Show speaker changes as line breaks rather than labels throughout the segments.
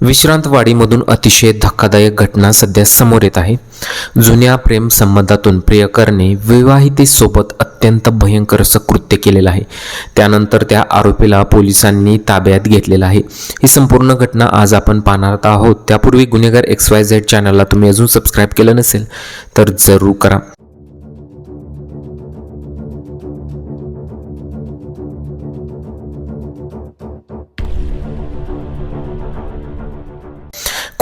विश्रांतवाडीमधून अतिशय धक्कादायक घटना सध्या समोर येत आहे. जुन्या प्रेम संबंधातून प्रियकरने विवाहितेसोबत अत्यंत भयंकर असं कृत्य केलेलं आहे. त्यानंतर त्या आरोपीला पोलिसांनी ताब्यात घेतलेलं आहे. ही संपूर्ण घटना आज आपण पाहणार आहोत. त्यापूर्वी गुन्हेगार एक्स वाय झेड चॅनलला तुम्ही अजून सबस्क्राईब केलं नसेल तर जरूर करा.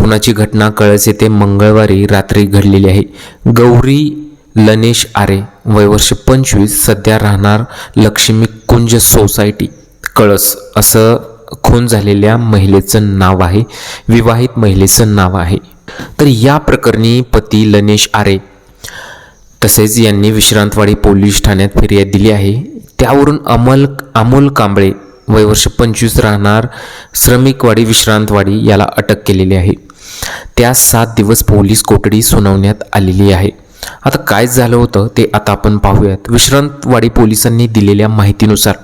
खुनाची घटना कळस येथे मंगळवारी रात्री घडलेली आहे. गौरी लनेश आरे वयवर्ष पंचवीस सध्या राहणार लक्ष्मी कुंज सोसायटी. कळस असं खून झालेल्या महिलेचं नाव आहे विवाहित महिलेचं नाव आहे. तर या प्रकरणी पती लनेश आरे तसेच यांनी विश्रांतवाडी पोलीस ठाण्यात फिर्याद दिली आहे. त्यावरून अमल अमोल कांबळे वय वर्ष पंचवीस राहणार श्रमिकवाडी विश्रांतवाडी याला अटक केलेली आहे. त्या सात दिवस पोलीस कोठडी सुनावण्यात आलेली आहे. आता काय झालं होतं ते आता आपण पाहूयात. विश्रांतवाडी पोलिसांनी दिलेल्या माहितीनुसार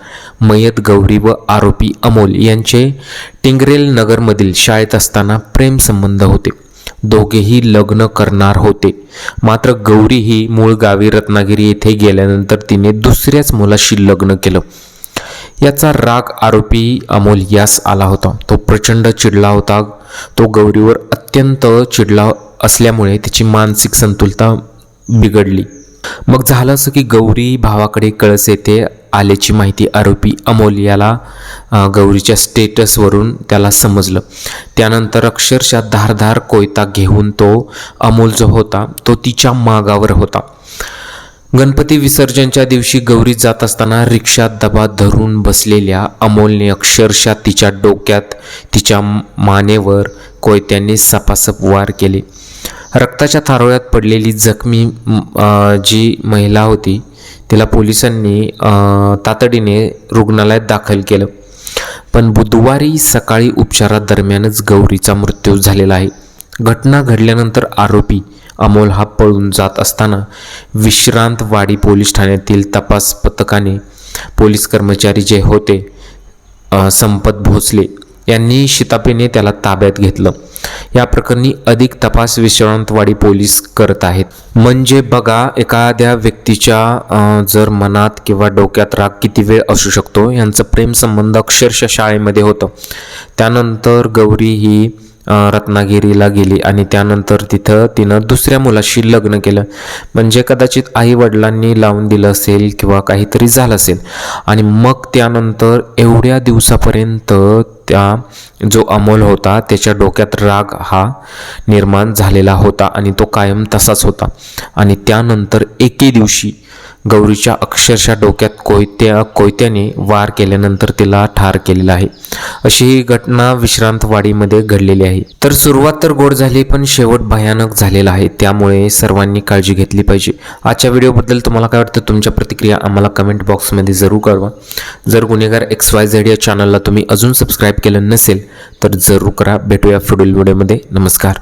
मयत गौरी व आरोपी अमोल यांचे टिंगरेल नगरमधील शाळेत असताना प्रेमसंबंध होते. दोघेही लग्न करणार होते. मात्र गौरी ही मूळ गावी रत्नागिरी येथे गेल्यानंतर तिने दुसऱ्याच मुलाशी लग्न केलं. याचा राग आरोपी अमोल यास आला होता. तो प्रचंड चिडला होता. तो गौरीवर अत्यंत चिडला असल्यामुळे तिची मानसिक संतुलता बिघडली. मग झालं असं की गौरी भावाकडे कळस येते आल्याची माहिती आरोपी अमोल याला गौरीच्या स्टेटसवरून त्याला समजलं. त्यानंतर अक्षरशः धारधार कोयता घेऊन तो अमोल जो होता. तो तिच्या मागावर होता. गणपती विसर्जनच्या दिवशी गौरी जात असताना रिक्षात दबा धरून बसलेल्या अमोलने अक्षरशः तिच्या डोक्यात तिच्या मानेवर कोयत्यांनी सपासप वार केले. रक्ताच्या थारोळ्यात पडलेली जखमी जी महिला होती तिला पोलिसांनी तातडीने रुग्णालयात दाखल केलं. पण बुधवारी सकाळी उपचारादरम्यानच गौरीचा मृत्यू झालेला आहे. घटना घडल्यानंतर आरोपी अमोल हा पळून जात असताना विश्रांतवाडी पोलीस ठाण्यातील तपास पथकाने पोलीस कर्मचारी जे होते संपत भोसले यांनी शितापेने त्याला ताब्यात घेतलं. या प्रकरणी अधिक तपास विश्रांतवाडी पोलीस करत आहेत. म्हणजे बघा एखाद्या व्यक्तीच्या जर मनात किंवा डोक्यात राग किती वेळ असू शकतो? यांचं प्रेमसंबंध अक्षरशः शाळेमध्ये होतं. त्यानंतर गौरी ही रत्नागिरीला गेली आणि त्यानंतर तिथं तिनं दुसऱ्या मुलाशी लग्न केलं. म्हणजे कदाचित आई वडिलांनी लावून दिलं असेल किंवा काहीतरी झालं असेल. आणि मग त्यानंतर एवढ्या दिवसापर्यंत त्या जो अमोल होता त्याच्या डोक्यात राग हा निर्माण झालेला होता आणि तो कायम तसाच होता. आणि त्यानंतर एके दिवशी गौरीच्या अक्षरशः डोक्यात त्या कोयत्याने वार केल्यानंतर तिला ठार केलेला आहे. अशी ही घटना विश्रांतवाडीमध्ये घडलेली आहे. तर सुरुवात तर गोड झाली पण शेवट भयानक झालेला आहे. त्यामुळे सर्वांनी काळजी घेतली पाहिजे. आजच्या व्हिडिओबद्दल तुम्हाला काय वाटतं? तुमच्या प्रतिक्रिया आम्हाला कमेंट बॉक्समध्ये जरूर कळवा. जर गुन्हेगार एक्स वाय झेड या चॅनलला तुम्ही अजून सबस्क्राईब केलं नसेल तर जरूर करा. भेटूया पुढील व्हिडिओमध्ये. नमस्कार.